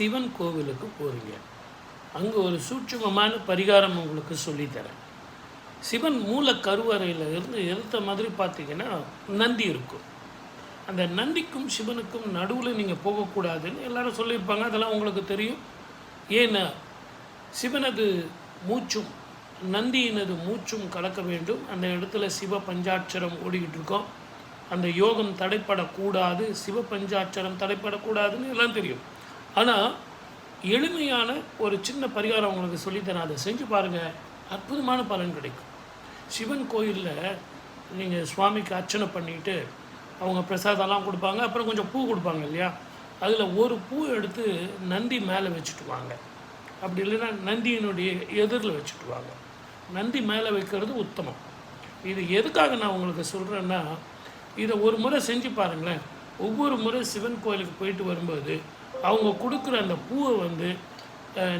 சிவன் கோவிலுக்கு போகிறீங்க அங்கே ஒரு சூட்சுமமான பரிகாரம் உங்களுக்கு சொல்லித்தரேன். சிவன் மூல கருவறையில் இருந்து எடுத்த மாதிரி பார்த்தீங்கன்னா நந்தி இருக்கும். அந்த நந்திக்கும் சிவனுக்கும் நடுவில் நீங்கள் போகக்கூடாதுன்னு எல்லாரும் சொல்லியிருப்பாங்க. அதெல்லாம் உங்களுக்கு தெரியும். ஏன்னா சிவனது மூச்சும் நந்தியினது மூச்சும் கலக்க வேண்டும். அந்த இடத்துல சிவ பஞ்சாட்சரம் ஓடிக்கிட்டு இருக்கோம். அந்த யோகம் தடைப்படக்கூடாது. சிவ பஞ்சாட்சரம் தடைப்படக்கூடாதுன்னு எல்லாம் தெரியும். ஆனால் எளிமையான ஒரு சின்ன பரிகாரம் உங்களுக்கு சொல்லித்தரேன். அதை செஞ்சு பாருங்கள் அற்புதமான பலன் கிடைக்கும். சிவன் கோயிலில் நீங்கள் சுவாமிக்கு அர்ச்சனை பண்ணிட்டு அவங்க பிரசாதம்லாம் கொடுப்பாங்க. அப்புறம் கொஞ்சம் பூ கொடுப்பாங்க இல்லையா? அதில் ஒரு பூ எடுத்து நந்தி மேலே வச்சுட்டு வாங்க. அப்படி இல்லைன்னா நந்தியினுடைய எதிரில் வச்சுட்டு வாங்க. நந்தி மேலே வைக்கிறது உத்தமம். இது எதுக்காக நான் உங்களுக்கு சொல்கிறேன்னா இதை ஒரு முறை செஞ்சு பாருங்களேன். ஒவ்வொரு முறை சிவன் கோயிலுக்கு போயிட்டு வரும்போது அவங்க கொடுக்குற அந்த பூவை வந்து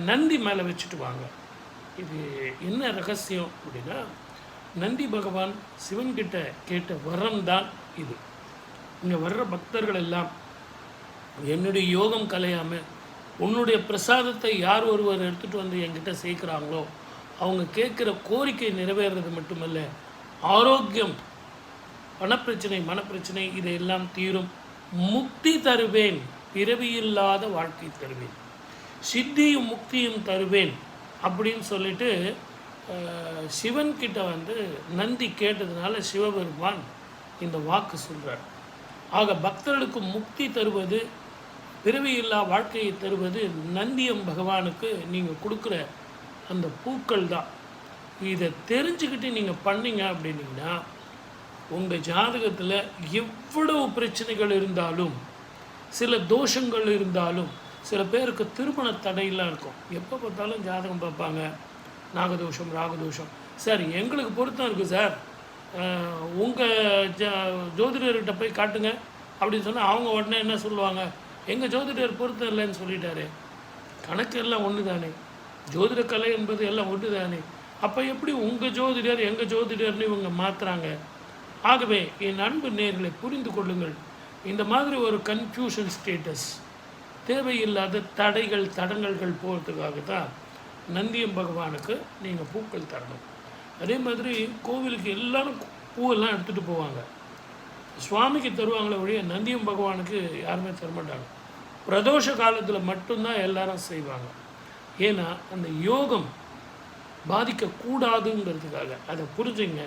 நந்தி மேலே வச்சுட்டு வாங்க. இது என்ன ரகசியம் அப்படின்னா நந்தி பகவான் சிவன்கிட்ட கேட்ட வரம் தான் இது. இங்கே வர்ற பக்தர்கள் எல்லாம் என்னுடைய யோகம் கலையாமல் உன்னுடைய பிரசாதத்தை யார் ஒருவர் எடுத்துகிட்டு வந்து என்கிட்ட சேர்க்குறாங்களோ அவங்க கேட்குற கோரிக்கை நிறைவேறது மட்டுமல்ல ஆரோக்கியம் பணப்பிரச்சனை மனப்பிரச்சனை இதையெல்லாம் தீரும் முக்தி தருவேன். பிறவியில்லாத வாழ்க்கை தருவேன். சித்தியும் முக்தியும் தருவேன் அப்படின்னு சொல்லிட்டு சிவன்கிட்ட வந்து நந்தி கேட்டதுனால சிவபெருமான் இந்த வாக்கு சொல்கிறார் ஆக பக்தர்களுக்கு முக்தி தருவது பிறவியில்லா வாழ்க்கையை தருவது நந்தியம் பகவானுக்கு நீங்கள் கொடுக்குற அந்த பூக்கள் தான். இதை தெரிஞ்சுக்கிட்டு நீங்கள் பண்ணீங்க அப்படின்னீங்கன்னா உங்கள் ஜாதகத்தில் எவ்வளவு பிரச்சனைகள் இருந்தாலும் சில தோஷங்கள் இருந்தாலும் சில பேருக்கு திருமண தடையெல்லாம் இருக்கும். எப்போ பார்த்தாலும் ஜாதகம் பார்ப்பாங்க. நாகதோஷம் ராகதோஷம். சார் எங்களுக்கு பொருத்தம் இருக்குது சார். உங்கள் ஜ ஜோதிடர்கிட்ட போய் காட்டுங்க அப்படின்னு சொன்னால் அவங்க உடனே என்ன சொல்லுவாங்க? எங்கள் ஜோதிடர் பொருத்தம் இல்லைன்னு சொல்லிட்டாரு. கணக்கு எல்லாம் ஒன்று தானே ஜோதிட கலை என்பது எல்லாம் ஒன்று தானே அப்போ எப்படி உங்கள் ஜோதிடர் எங்கள் ஜோதிடர்னு இவங்க மாற்றுறாங்க ஆகவே என் அன்பு நேர்களை புரிந்து கொள்ளுங்கள். இந்த மாதிரி ஒரு கன்ஃபியூஷன் ஸ்டேட்டஸ் தேவையில்லாத தடைகள் தடங்கல்கள் போகிறதுக்காக தான் நந்தியம் பகவானுக்கு நீங்கள் பூக்கள் தரணும். அதே மாதிரி கோவிலுக்கு எல்லாரும் பூவெல்லாம் எடுத்துகிட்டு போவாங்க. சுவாமிக்கு தருவாங்களே ஒழிய நந்தியம் பகவானுக்கு யாருமே தரமாட்டாங்க பிரதோஷ காலத்தில் மட்டும்தான் எல்லாரும் செய்வாங்க. ஏன்னா அந்த யோகம் பாதிக்கக்கூடாதுங்கிறதுக்காக. அதை புரிஞ்சுங்க.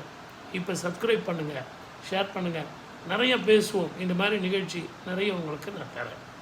இப்போ சப்ஸ்கிரைப் பண்ணுங்கள் ஷேர் பண்ணுங்கள் நிறைய பேசுவோம். இந்த மாதிரி நிகழ்ச்சி நிறைய உங்களுக்கு நான் தரேன்.